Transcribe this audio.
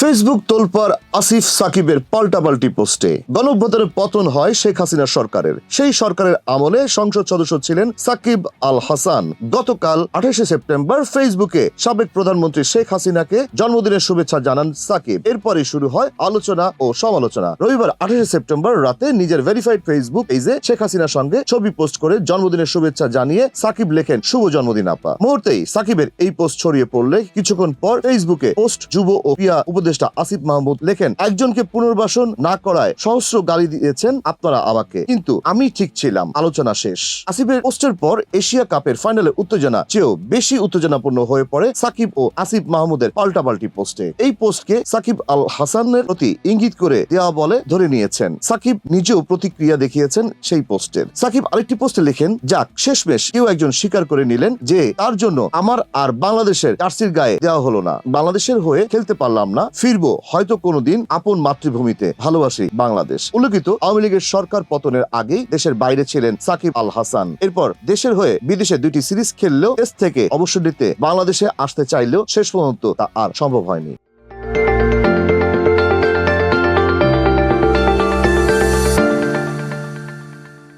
Facebook তোলপার Asif সাকিবের পাল্টাপাল্টি পোস্টে। গণঅভ্যুত্থানের পতন হয় শেখ হাসিনা সরকারের। সেই সরকারের আমলে সংসদ সদস্য ছিলেন সাকিব আল হাসান। গতকাল আঠাশে সেপ্টেম্বর ফেসবুকে সাবেক প্রধানমন্ত্রী শেখ হাসিনাকে জন্মদিনের শুভেচ্ছা জানান সাকিব। এরপরই শুরু হয় আলোচনা ও সমালোচনা। রবিবার আঠাশে সেপ্টেম্বর রাতে নিজের ভেরিফাইড ফেসবুক পেজে শেখ হাসিনার সঙ্গে ছবি পোস্ট করে জন্মদিনের শুভেচ্ছা জানিয়ে সাকিব লেখেন, শুভ জন্মদিন আপা। মুহূর্তেই সাকিবের এই পোস্ট ছড়িয়ে পড়লে কিছুক্ষণ পর ফেসবুকে পোস্ট যুব ও ক্রিয়া উপদেষ্টা আসিফ মাহমুদ লেখেন, একজনকে পুনর্বাসন না করায় সহস্র গালি দিয়েছেন আপনারা আমাকে, কিন্তু আমি ঠিক ছিলাম। আলোচনা শেষ। আসিফের পোস্টের পর এশিয়া কাপের ফাইনালে উত্তেজনা, চেয়েও বেশি উত্তেজনাপূর্ণ হয়ে পড়ে সাকিব ও আসিফ মাহমুদের পাল্টাপাল্টি পোস্টে। এই পোস্টকে সাকিব আল হাসানের প্রতি ইঙ্গিত করে দেওয়া বলে ধরে নিয়েছেন। সাকিব নিজেও প্রতিক্রিয়া দেখিয়েছেন সেই পোস্টের। সাকিব আরেকটি পোস্টে লেখেন, যাক, শেষমেশ কেউ একজন স্বীকার করে নিলেন যে তার জন্য আমার আর বাংলাদেশের জার্সির গায়ে দেওয়া হলো না। বাংলাদেশের হয়ে খেলতে পারলাম না ফিরবো হয়তো কোনোদিন আপন মাতৃভূমিতে, ভালোবাসি বাংলাদেশ। উল্লেখিত, আওয়ামী লীগের সরকার পতনের আগেই দেশের বাইরে ছিলেন সাকিব আল হাসান। এরপর দেশের হয়ে বিদেশে দুইটি সিরিজ খেললেও টেস্ট থেকে অবসর নিতে বাংলাদেশে আসতে চাইলেও শেষ পর্যন্ত তা আর সম্ভব হয়নি।